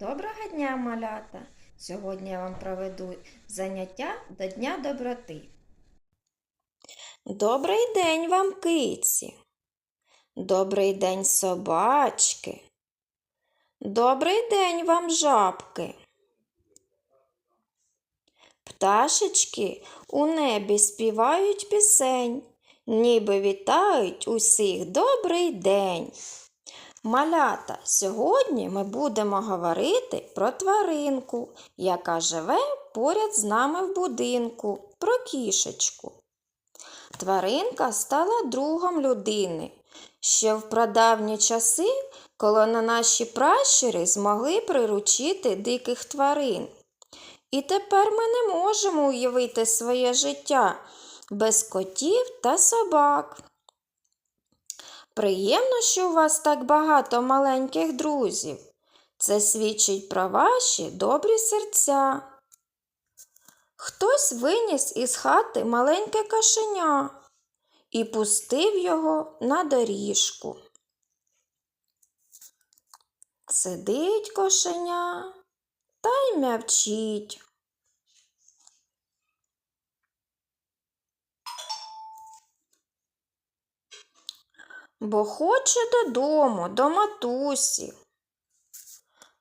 Доброго дня, малята! Сьогодні я вам проведу заняття до Дня доброти. Добрий день вам, киці. Добрий день, собачки. Добрий день вам, жабки. Пташечки у небі співають пісень, ніби вітають усіх добрий день. Малята, сьогодні ми будемо говорити про тваринку, яка живе поряд з нами в будинку, про кішечку. Тваринка стала другом людини. Ще в прадавні часи, коли на наші пращури змогли приручити диких тварин. І тепер ми не можемо уявити своє життя без котів та собак. Приємно, що у вас так багато маленьких друзів. Це свідчить про ваші добрі серця. Хтось виніс із хати маленьке кошеня і пустив його на доріжку. Сидить кошеня та й мявчить. Бо хоче додому, до матусі.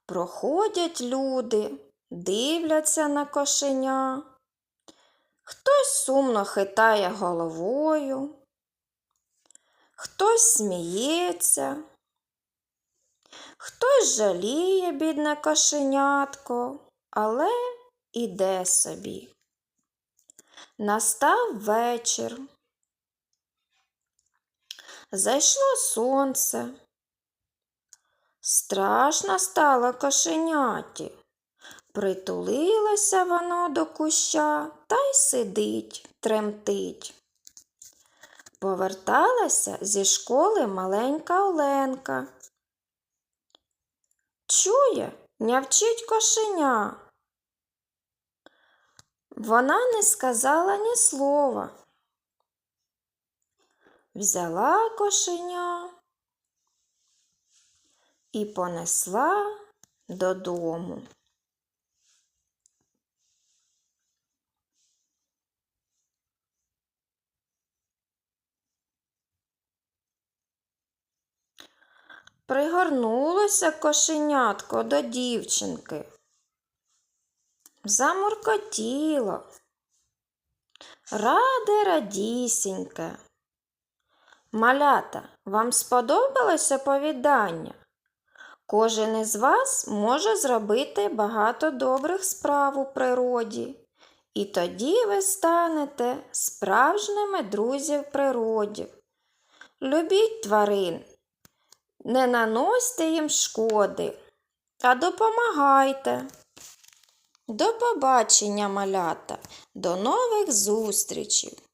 Проходять люди, дивляться на кошеня. Хтось сумно хитає головою, хтось сміється, хтось жаліє бідне кошенятко, але іде собі. Настав вечір. Зайшло сонце. Страшно стало кошеняті. Притулилося воно до куща та й сидить, тремтить. Поверталася зі школи маленька Оленка. Чує, нявчить кошеня. Вона не сказала ні слова взяла кошеня і понесла додому. Пригорнулося кошенятко до дівчинки. Замуркотіло. Раде радісіньке. Малята, вам сподобалося повідання? Кожен із вас може зробити багато добрих справ у природі, і тоді ви станете справжніми друзів природі. Любіть тварин, не наносьте їм шкоди, а допомагайте. До побачення, малята, до нових зустрічей!